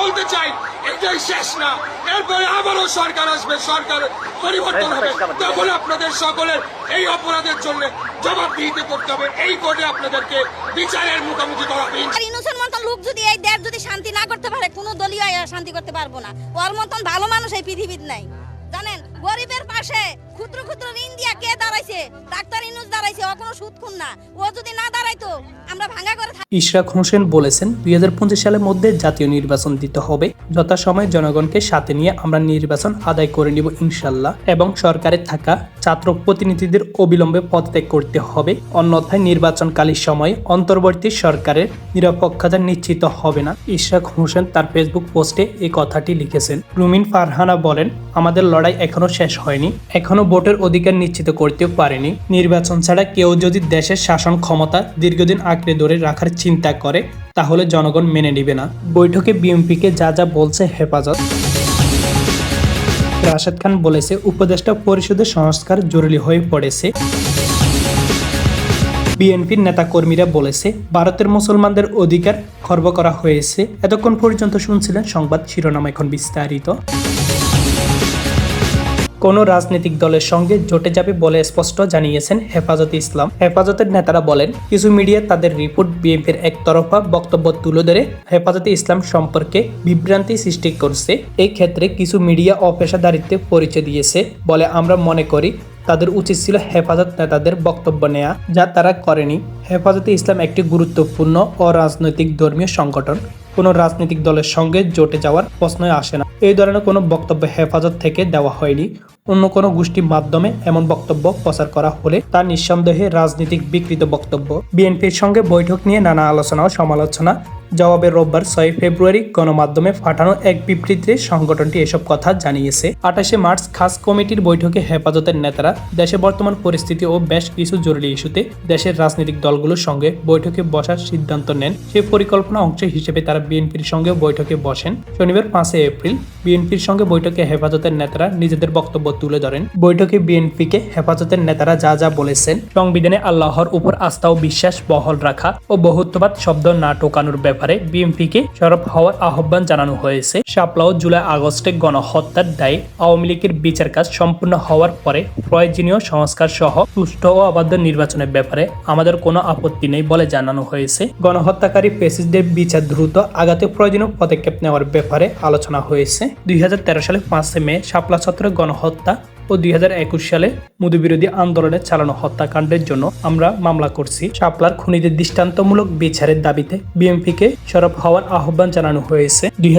বলতে চাই, এটাই শেষ না। এরপরে আবারও সরকার আসবে, সরকার পরিবর্তন হবে। তখন আপনাদের সকলের এই অপরাধের জন্য জবাবদিহিতে করতে হবে। এই কোর্টে আপনাদেরকে বিচারের মুখোমুখি করা হবে। লোক যদি এই দেশ যদি শান্তি না করতে পারে, কোনো দলীয় শান্তি করতে পারব না। ওর মতন ভালো মানুষ এই পৃথিবীর নাই। জানেন? গরিবের পাশে ক্ষুদ্র ক্ষুদ্র ঋণ দিয়া কে দাঁড়াইছে? ডাক্তার ইনুস দাঁড়াইছে, ও কোনো সুদ খুন না। ও যদি না দাঁড়াইতো, আমরা ভাঙা করে ইশরাক হোসেন বলেছেন, দুই সালের মধ্যে জাতীয় নির্বাচন দিতে হবে। যথাসময়ে জনগণকে সাথে নিয়ে আমরা নির্বাচন আদায় করে নিব ইনশাল্লাহ এবং সরকারে থাকা ছাত্র প্রতিনিধিদের অবিলম্বে পদত্যাগ করতে হবে। অন্যথায় নির্বাচনকালীন সময়ে অন্তর্বর্তী সরকারের নিরপেক্ষতা নিশ্চিত হবে না। ইশরাক হোসেন তার ফেসবুক পোস্টে এই কথাটি লিখেছেন। রুমিন ফারহানা বলেন, আমাদের লড়াই এখনও শেষ হয়নি। এখনও ভোটের অধিকার নিশ্চিত করতে পারেনি। নির্বাচন ছাড়া কেউ যদি দেশের শাসন ক্ষমতা দীর্ঘদিন আঁকড়ে ধরে রাখার চিন্তা করে, তাহলে জনগণ মেনে নিবে না। বৈঠকে বিএনপিকে যা যা বলছে হেফাজত। রাশেদ খান বলেছে, উপদেষ্টা পরিষদের সংস্কার জরুরি হয়ে পড়েছে। বিএনপির নেতাকর্মীরা বলেছে, ভারতের মুসলমানদের অধিকার খর্ব করা হয়েছে। এতক্ষণ পর্যন্ত শুনছিলেন সংবাদ শিরোনাম এখন বিস্তারিত। কোনো রাজনৈতিক দলের সঙ্গে জোটে যাবে বলে স্পষ্ট জানিয়েছেন হেফাজতে ইসলাম। হেফাজতের নেতারা বলেন, কিছু মিডিয়া তাদের রিপোর্ট বিএনপির একতরফা বক্তব্য তুলে ধরে হেফাজতে ইসলাম সম্পর্কে বিভ্রান্তি সৃষ্টি করছে। এই ক্ষেত্রে কিছু মিডিয়া অপেশাদারিত্বে পরিচয় দিয়েছে বলে আমরা মনে করি, তাদের উচিত ছিল হেফাজত নেতাদের বক্তব্য নেয়া, যা তারা করেনি। হেফাজতে ইসলাম একটি গুরুত্বপূর্ণ অরাজনৈতিক ধর্মীয় সংগঠন। কোনো রাজনৈতিক দলের সঙ্গে জোটে যাওয়ার প্রশ্নই আসে না। এই ধরনের কোনো বক্তব্য হেফাজত থেকে দেওয়া হয়নি। অন্য কোনো গোষ্ঠীর মাধ্যমে এমন বক্তব্য প্রচার করা হলে তা নিঃসন্দেহে রাজনৈতিক বিকৃত বক্তব্য। বিএনপির সঙ্গে বৈঠক নিয়ে নানা আলোচনা ও সমালোচনা। জবাবে রোববার ছয় ফেব্রুয়ারি গণমাধ্যমে পাঠানো এক বিবৃতিতে সংগঠনটি এসব কথা জানিয়েছে। আঠাশে মার্চ খাস কমিটির বৈঠকে হেফাজতের নেতারা দেশে বর্তমান পরিস্থিতি ও বেশ কিছু জরুরি ইস্যুতে দেশের রাজনৈতিক দলগুলোর সঙ্গে বৈঠকে বসার সিদ্ধান্ত নেন। সেই পরিকল্পনা অংশ হিসেবে তারা বিএনপির সঙ্গে বৈঠকে বসেন। শনিবার পাঁচই এপ্রিল বিএনপির সঙ্গে বৈঠকে হেফাজতের নেতারা নিজেদের বক্তব্য তুলে ধরেন। বৈঠকে বিএনপিকে হেফাজতের নেতারা যা যা বলেছেন, সংবিধানে আল্লাহর উপর আস্থা ও বিশ্বাস বহল রাখা ও বহুত্ববাদ শব্দ না টোকানোর ব্যাপারে বিএনপিকে সরব হওয়ার আহ্বান জানানো হয়েছে। শাপলা ও জুলাই আগস্টে গণহত্যার দায়ে আওয়ামী লীগের বিচার কাজ সম্পূর্ণ হওয়ার পরে প্রয়োজনীয় সংস্কার সহ সুষ্ঠু ও অবাধ নির্বাচনের ব্যাপারে আমাদের কোনো আপত্তি নেই বলে জানানো হয়েছে। গণহত্যাকারী ফেসিসদের বিচার দ্রুত আগাতে প্রয়োজনীয় পদক্ষেপ নেওয়ার ব্যাপারে আলোচনা হয়েছে। দুই সালে পাঁচে মে শাপলা ছত্রের গণহত্যা kita ও দুই হাজার একুশ সালে মধুবিরোধী আন্দোলনে চালানো হত্যাকাণ্ডের জন্য আমরা মামলা করছি। শাপলার খুনিদের দৃষ্টান্তমূলক বিচারের দাবিতে বিএনপিকে সরব হওয়ার আহ্বান জানানো হয়েছে। দুই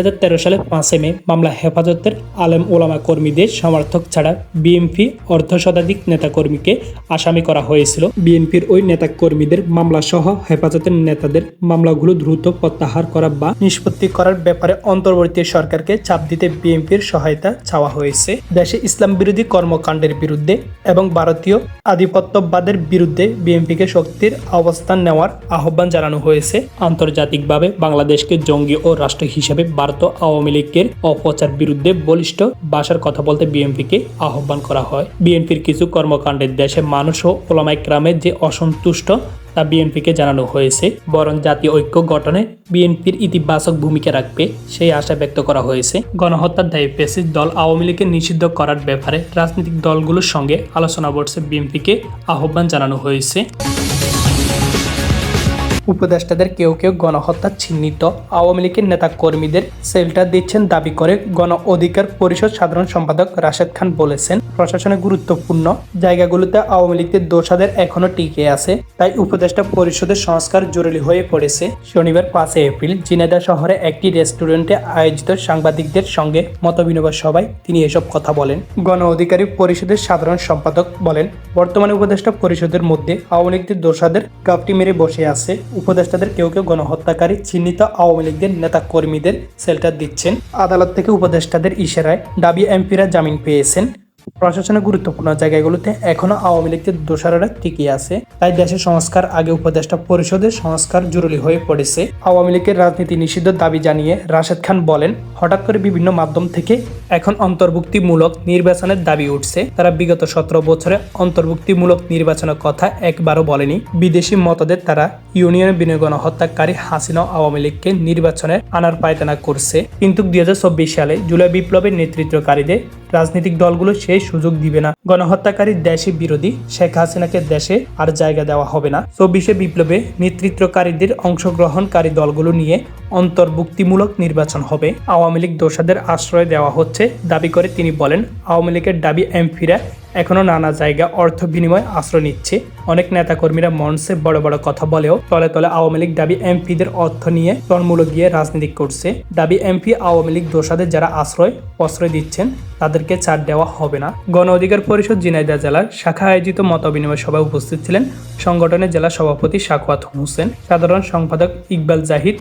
সালে পাঁচে মে মামলা হেফাজতের আলেম ওলামা কর্মীদের সমর্থক ছাড়া বিএনপি অর্ধ শতাধিক নেতাকর্মীকে আসামি করা হয়েছিল। বিএনপির ওই নেতাকর্মীদের মামলা সহ হেফাজতের নেতাদের মামলাগুলো দ্রুত প্রত্যাহার করা বা নিষ্পত্তি করার ব্যাপারে অন্তর্বর্তী সরকারকে চাপ দিতে বিএনপির সহায়তা চাওয়া হয়েছে। দেশে ইসলাম বিরোধী কর্মকাণ্ডের বিরুদ্ধে এবং ভারতীয় আধিপত্যবাদের বিরুদ্ধে বিএনপিকে শক্তির অবস্থান নেওয়ার আহ্বান জানানো হয়েছে। আন্তর্জাতিকভাবে বাংলাদেশকে জঙ্গি ও রাষ্ট্র হিসেবে ভারত আওয়ামী লীগের অপচার বিরুদ্ধে বলিষ্ঠ ভাষার কথা বলতে বিএনপিকে আহ্বান করা হয়। বিএনপির কিছু কর্মকাণ্ডের দেশে মানুষ ও ওলামাইক্রামের যে অসন্তুষ্ট তা বিএনপিকে জানানো হয়েছে। বরং জাতীয় ঐক্য গঠনে বিএনপির ইতিবাচক ভূমিকা রাখবে সেই আশা ব্যক্ত করা হয়েছে। গণহত্যার দায়ী পেসিস দল আওয়ামী লীগকে নিষিদ্ধ করার ব্যাপারে রাজনৈতিক দলগুলোর সঙ্গে আলোচনা বর্ষে বিএনপিকে আহ্বান জানানো হয়েছে। উপদেষ্টাদের কেউ কেউ গণহত্যা চিহ্নিত। আওয়ামী লীগের নেতা কর্মীদের সেল্টার দিচ্ছেন দাবি করে গণ অধিকার পরিষদ সাধারণ সম্পাদক রাশেদ খান বলেছেন প্রশাসনে গুরুত্বপূর্ণ জায়গাগুলোতে আওয়ামী লীগের দোষাদের এখনও টিকে আছে, তাই উপদেষ্টা পরিষদের সংস্কার জরুরি হয়ে পড়েছে। শনিবার পাঁচই এপ্রিল জিনেদা শহরে একটি রেস্টুরেন্টে আয়োজিত সাংবাদিকদের সঙ্গে মতবিনিময় সভায় তিনি এসব কথা বলেন। গণ অধিকারী পরিষদের সাধারণ সম্পাদক বলেন, বর্তমানে উপদেষ্টা পরিষদের মধ্যে আওয়ামী লীগদের দোষাদের গাপটি মেরে বসে আছে উপদেষ্টাদের কেউ কেউ গণহত্যাকারী, চিহ্নিত আওয়ামী লীগদের নেতা কর্মীদের সেল্টার দিচ্ছেন। আদালত থেকে উপদেষ্টাদের ইশারায় ডাবি এমপিরা জামিন পেয়েছেন। প্রশাসনের গুরুত্বপূর্ণ জায়গাগুলোতে এখনও আওয়ামী লীগের দোষাররা টিকে আছে। তাই দেশের সংস্কার আগে উপদেষ্টা পরিষদের সংস্কার জরুরি হয়ে পড়েছে। আওয়ামী লীগের রাজনীতি নিষিদ্ধ দাবি জানিয়ে রাশেদ খান বলেন, হঠাৎ করে বিভিন্ন মাধ্যম থেকে এখন অন্তর্ভুক্তিমূলক নির্বাচনের দাবি উঠছে। তারা বিগত সতেরো বছরে অন্তর্ভুক্তিমূলক নির্বাচনের কথা একবারও বলেনি। বিদেশি মতদের তারা ইউনিয়ন বিনয় গণহত্যাকারী হাসিনা আওয়ামী লীগকে নির্বাচনে আনার পায়তানা করছে। কিন্তু দুই হাজার চব্বিশ সালে জুলাই বিপ্লবের নেতৃত্বকারীদের রাজনৈতিক দলগুলো সেই সুযোগ দিবে না। গণহত্যাকারী দেশে বিরোধী শেখ হাসিনাকে দেশে আর জায়গা দেওয়া হবে না। চব্বিশে বিপ্লবে নেতৃত্বকারীদের অংশগ্রহণকারী দলগুলো নিয়ে অন্তর্ভুক্তিমূলক নির্বাচন হবে। আওয়ামী লীগ দোষাদের আশ্রয় দেওয়া হচ্ছে, দাবি করে তিনি বলেন, আওয়ামী লীগের দাবি এমপিরা এখনও নানা জায়গা অর্থ বিনিময় আশ্রয় নিচ্ছে। অনেক নেতাকর্মীরা মঞ্চে বড় বড় কথা বলেও তলে তলে আওয়ামী লীগ দাবি এমপিদের অর্থ নিয়ে তন্মূল গিয়ে রাজনীতি করছে। দাবি এমপি, আওয়ামী লীগ দোষাদের যারা আশ্রয়, প্রশ্রয় দিচ্ছেন, তাদেরকে ছাড় দেওয়া হবে না। গণ অধিকার পরিষদ ঝিনাইদহ জেলার শাখা আয়োজিত মত বিনিময় সভায় উপস্থিত ছিলেন সংগঠনের জেলা সভাপতি সাকুয়াত হোসেন। সাধারণ সম্পাদক ইকবাল জাহিদ